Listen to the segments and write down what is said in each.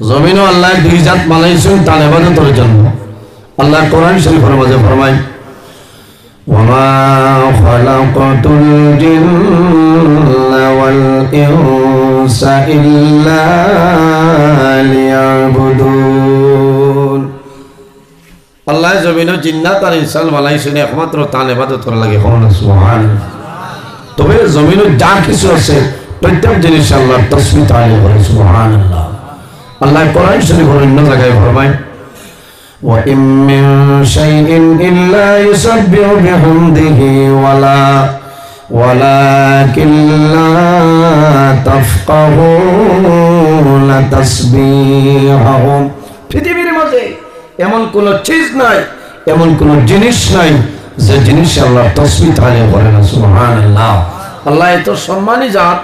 জমিনও আল্লাহ দুই জাত বানাইছেন তার এবাদতের জন্য আল্লাহ কোরআন শরীফের মাঝে ফরমায় وما خلقت الجن والإنس إلا ليعبدون আল্লাহ জমিন জিন্নাত আর ইনসান বানাইছেন একমাত্র তান এবাদত লাগে হন সুবহান তবে জমিন যা কিছু আছে প্রত্যেক জিনিস আল্লাহ তসমি তাহলে করে সুবহান আল্লাহ আল্লাহ কোরআন শরীফ অন্য জায়গায় ফরমায় وإن من شيء إلا يسبح بحمده ولا ولكن لا تفقهون تسبيحهم পৃথিবীর মাঝে এমন কোন চিজ নাই এমন কোন জিনিস নাই যে জিনিস আল্লাহ তসবি তাহলে করে না সুবহানাল্লাহ আল্লাহ এত সম্মানী জাত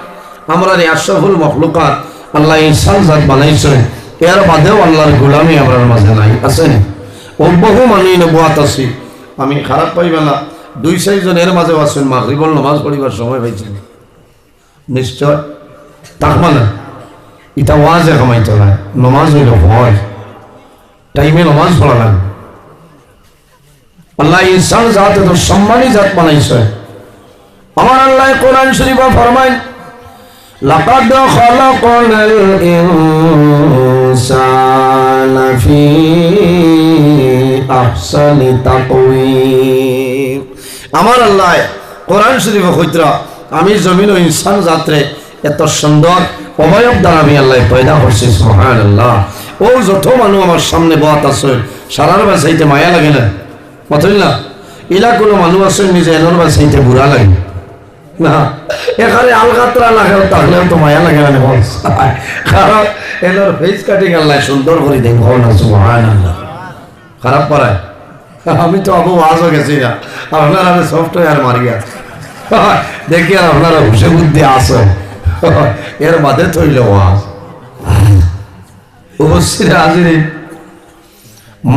আমরা এই আশরাফুল মখলুকাত আল্লাহ ইনসান জাত বানাইছেন এর বাদেও আল্লাহর গোলামি আমার মাঝে নাই আছেন ও বহু মানি নবাত আছি। আমি খারাপ পাইবে না। দুই চারিজন এর মাঝেও আছেন মাগরিবল নমাজ পড়িবার সময় পাইছেন। নিশ্চয়? তাকমা না ইটা ওয়াজে কামাইতে নাই নমাজ হইল ভয় টাইমে নমাজ পড়া লাগবে আল্লাহ ইনসান জাত এত সম্মানী জাত বানাইছে। আমার আল্লাহ কোরআন শরীফা ফরমায় لقد خلقنا الإنسان في أحسن تقويم আমার আল্লাহ কোরআন শরীফ হইতরা আমি জমিন ও ইনসান যাত্রে এত সুন্দর অবয়ব দ্বারা আমি আল্লাহ পয়দা করছি সুহান আল্লাহ ও যত মানুষ আমার সামনে বাত আছে সারার বাসাইতে মায়া লাগে না বুঝলি না ইলা কোনো মানুষ আছে নিজে এলোর বাসাইতে বুড়া লাগে না। এখানে আলগাতরা লাগে তাহলেও তো মায়া লাগে না কারণ এলোর ফেস কাটিং আল্লাহ সুন্দর করে দেখো না সুহান আল্লাহ খারাপ পারায়। আমি তো আবু ওয়াজও গেছি না। আপনারা আমি সফটওয়্যার মারি আছে। দেখি আর আপনারা হুসে বুদ্ধি আসে এর বাদে তৈল ওয়াজ। উপস্থিত হাজিরি।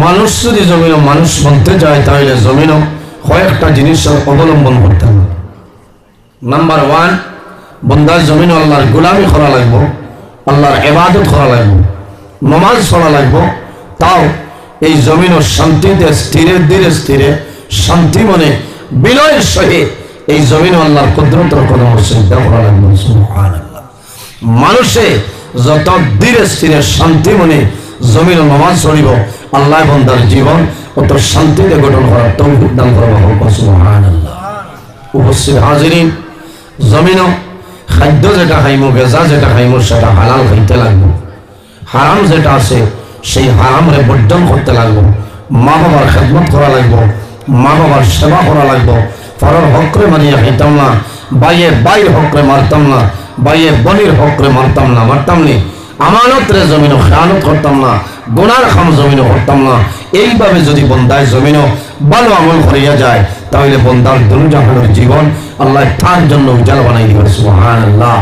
মানুষ যদি জমিন মানুষ বলতে চায়, তাহলে জমিনও কয়েকটা জিনিস অবলম্বন করতে হবে। নাম্বার ওয়ান বন্দার জমিন আল্লাহর গোলামি করা লাগবো, আল্লাহর এবাদত করা লাগবো, নমাজ পড়া লাগবো। তাও এই জমিন ও শান্তিতে, স্থিরে, ধীরে স্থিরে, শান্তি মনে, বিনয়ের সহিত এই জমিন আল্লাহর কুদরতর কদম চিন্তা করা লাগবে। মানুষে যত ধীরে স্থিরে, শান্তি মনে জমিন নমাজ চলিব আল্লাহ বন্দার জীবন অত শান্তিতে গঠন করার তৌফিক দান করবা। সুবহানাল্লাহ। উপস্থিত হাজিরিন জমিনও খাদ্য যেটা খাইমো বেজা যেটা খাইমো, সেটা হালাল খাইতে লাগবো। হারাম যেটা আছে, সেই হারামরে বর্জন করতে লাগবো। মা বাবার খেদমত করা লাগবো মা বাবার সেবা করা লাগবো। পরের হকরে মানিয়ে খাইতাম না, বাইয়ে বাইর হকরে মারতাম না, বাইয়ে বনির হকরে মারতাম না মারতাম নি। আমানত রে জমিনও খেয়ানত করতাম না গোনার খাম জমিনও করতাম না। এইভাবে যদি বন্দায় জমিনও ভালো আমল করিয়া যায় তাহলে বন্দার দুর্জাহানের জীবন। আল্লাহ তার জন্য উজাল বানাই দিবে সুহান আল্লাহ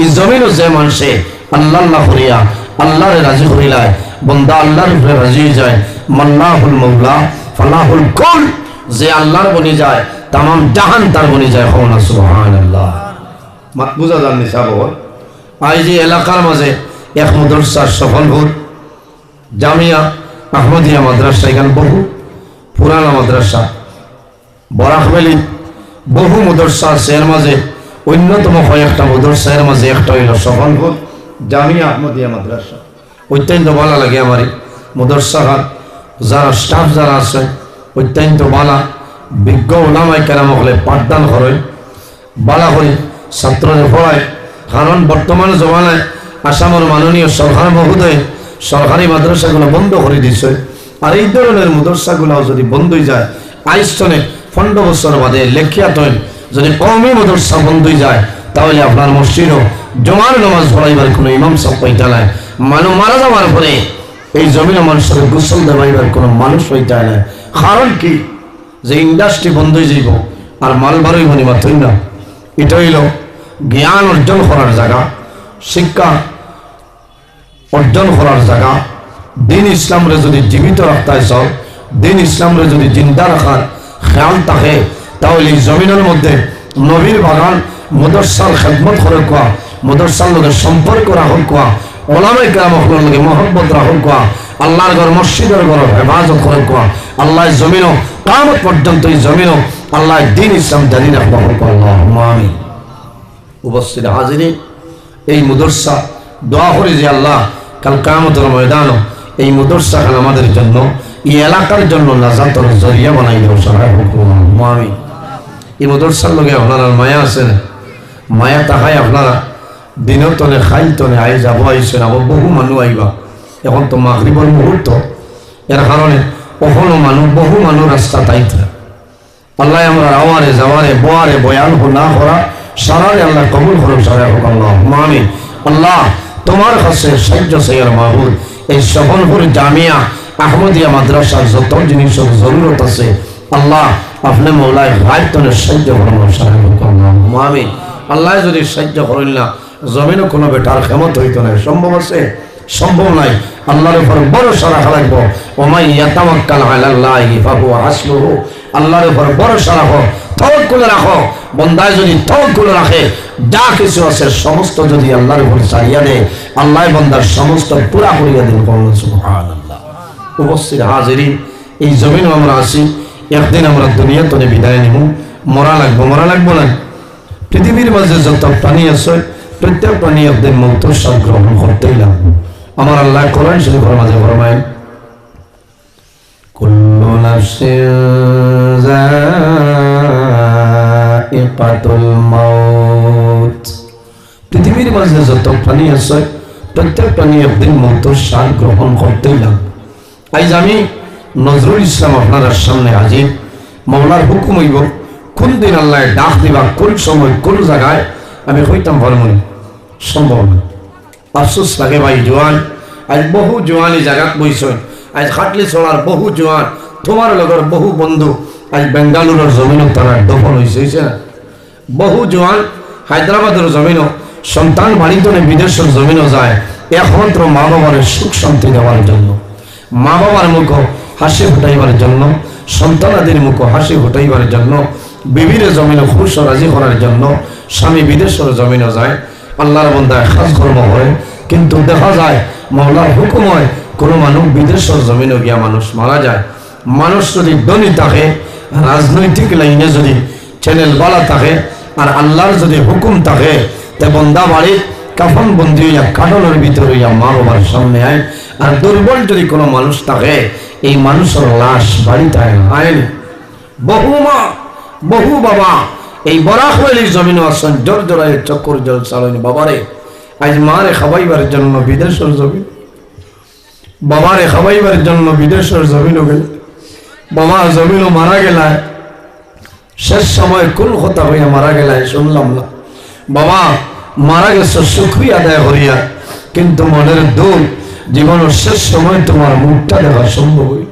এই জমিনও যে মানুষে আল্লাহ আল্লাহ করিয়া আল্লাহরে রাজি করিলায়, বন্দা আল্লাহর উপরে রাজি যায়। মাল্লাহুল মৌলা ফালাহুল কুল, যে আল্লাহর বনি যায়, তামাম জাহান তার বনি যায় হওয়া না সুহান আল্লাহ বুঝা যান নিশা বাবা আজ এই এলাকার মাঝে এক মদরসার সফলপুর, জামিয়া আহমদিয়া মাদ্রাসা, এখানে বহু পুরানা মাদ্রাসা। বরাকবেলি বহু মদরসা এর মাঝে, অন্যতম কয়েকটা মদরসা এর মাঝে, একটা হইল সফলপুর জামিয়া আহমদিয়া মাদ্রাসা। অত্যন্ত ভালো লাগে আমার মদরসাহার যারা স্টাফ যারা আছে, অত্যন্ত ভালা। বিজ্ঞ ওলামাই কেরাম হলে পাঠদান করে। বালা করে ছাত্রদের পড়ায়। কারণ বর্তমান জমানায় আসামের মাননীয় সরকার মহোদয় সরকারি মাদ্রাসাগুলো বন্ধ করে দিছে আর এই ধরনের মাদ্রাসাগুলো যদি বন্ধ যায় আইসনে পনেরো বছর বাদে লেখিয়া তৈন যদি কমই মাদ্রাসা বন্ধ যায়, তাহলে আপনার মসজিদও জমার নামাজ পড়াইবার কোনো ইমাম সব পাইতে নাই। মানুষ মারা যাওয়ার পরে এই জমিনে মানুষের গোসল দেওয়াইবার কোনো মানুষ হইতে না কারণ কি, যে ইন্ডাস্ট্রি বন্ধ হয়ে যাইব আর মাল বারোই মনি মাত্রই না এটা হইল জ্ঞান অর্জন করার জায়গা শিক্ষা অর্জন করার জায়গা দিন ইসলামরে যদি জীবিত রাখতে চাও দিন ইসলামরে যদি জিন্দা রাখার খেয়াল থাকে তাহলে জমিনের মধ্যে নবীর বাগান মদরসার খেদমত করে কোয়া মদরসার লোকের সম্পর্ক রাখুন কোয়া ওলামাই কাম হকলের লগে মহব্বত রাখুক কোয়া, আল্লাহর ঘর, মসজিদের ঘর হেফাজত করে কোয়া আল্লাহ জমিনও কামত পর্যন্ত এই জমিনও আল্লাহ দিন ইসলাম জানি রাখব আল্লাহ আমি উপস্থিত হাজিরি এই মুদরসা দোয়া করি যে আল্লাহ, কাল কামতের ময়দানও এই মুদরসা খান আমাদের জন্য এই এলাকার জন্য নাজাতর জরিয়া বানাই দেব সহায় হুকুম। আমি এই মুদরসার লগে আপনার মায়া আছে মায়া তাহাই আপনারা দিনের তনে খাই তনে, আই যাব আইসেন আবার বহু মানুষ আইবা। এখন তো মাগরিবর মুহূর্ত এর কারণে কখনো মানুষ বহু মানুষ রাস্তা তাইতে আল্লাহ আমরা আওয়ারে যাওয়ারে বোয়ারে বয়ান না করা সারারে আল্লাহ কবুল করুন সারা হোক আল্লাহ। মামি আল্লাহ তোমার কাছে সাহায্য সৈয়ার মাহবুদ এই সফলপুর জামিয়া আহমদিয়া মাদ্রাসার যত জিনিসের জরুরত আছে, আল্লাহ আপনি মৌলায় ভাইতনের সাহায্য করুন সারা হোক আল্লাহ আল্লাহ যদি সাহায্য করেন না জমিনও কোনো বেটার ক্ষমত হইতো না। সম্ভব আছে? সম্ভব নাই। আল্লাহর উপর ভরসা রাখা লাগবো। ওমাই ইয়াতামাক্কাল আলাল্লাহি ফাহুয়া হাসবুহু। আল্লাহর উপর ভরসা রাখো, তওয়াক্কুল রাখো। বন্দায় যদি তওয়াক্কুল রাখে, যা কিছু আছে সমস্ত যদি আল্লাহর উপর ছাড়িয়া দেয় আল্লাহ বন্দার সমস্ত পুরা করিয়া দিন সুবহানাল্লাহ। উপস্থিত হাজিরিন। এই জমিন আমরা আছি, একদিন আমরা দুনিয়া তনে বিদায় নিব মরা লাগবো মরা লাগবো না? পৃথিবীর মাঝে যত প্রাণী আছে, প্রত্যেক প্রাণী একদিন মৌতর স্বাদ গ্রহণ করতেই লাগবে। আমার আল্লাহ কোরআন শরীফের মাঝে ফরমায় মাউত। পৃথিবীর মাঝে যত প্রাণী আছে, প্রত্যেক প্রাণী একদিন মৌতর স্বাদ গ্রহণ করতেই লাগবে। আজ আমি নজরুল ইসলাম আপনার সামনে হাজির। মৌলার হুকুম হইব, কোন দিন আল্লাহ ডাক দিবা, কোন সময়, কোন জায়গায়, আমি হইতাম ভরমনি সম্ভব না। আফসোস লাগে ভাই জোয়ান, আজ বহু জোয়ানি জায়গাত বইছয় আজ খাটলি চলার বহু জোয়ান, তোমার লগর বহু বন্ধু, আজ বেঙ্গালুরের জমিনও তারা দফন হয়েছে হয়েছে না? বহু জোয়ান হায়দ্রাবাদের জমিনও, সন্তান বাড়িতে বিদেশের জমিনও যায় একমাত্র মা বাবার সুখ শান্তি দেওয়ার জন্য। মা বাবার মুখ হাসি ফুটাইবার জন্য, সন্তানাদের মুখ হাসি ফুটাইবার জন্য বিভিন্ন জমিনে খুশ রাজি করার জন্য, স্বামী বিদেশের জমিনে যায়, আল্লাহর বন্দায় খাস কর্ম হয় কিন্তু দেখা যায় মহলার হুকুম হয় কোনো মানুষ বিদেশের জমিনে গিয়া মানুষ মারা যায়। মানুষ যদি ধনী থাকে, রাজনৈতিক লাইনে যদি চ্যানেল বালা থাকে, আর আল্লাহর যদি হুকুম থাকে, তে বন্দা বাড়ির কাফন বন্দি হইয়া কাটলের ভিতরে হইয়া মা বাবার সামনে আয়। আর দুর্বল যদি কোনো মানুষ থাকে, এই মানুষের লাশ বাড়িতে আয়নি বহু মা, বহু বাবা, এই বরাকওয়ালির জমিন আসন জোর জোড়ায় চক্কর জল চালনি বাবারে, আজ মারে খাবাইবার জন্য বিদেশের জমিন বাবারে খাবাইবার জন্য বিদেশের জমিনও গেল। বাবা জমিনও মারা গেলায়। শেষ সময় কোন কথা হইয়া মারা গেলায় শুনলাম না। বাবা মারা গেছো, সুখী আদায় করিয়া। কিন্তু মনের দুঃখ, জীবনের শেষ সময় তোমার মুখটা দেখা সম্ভব হইল।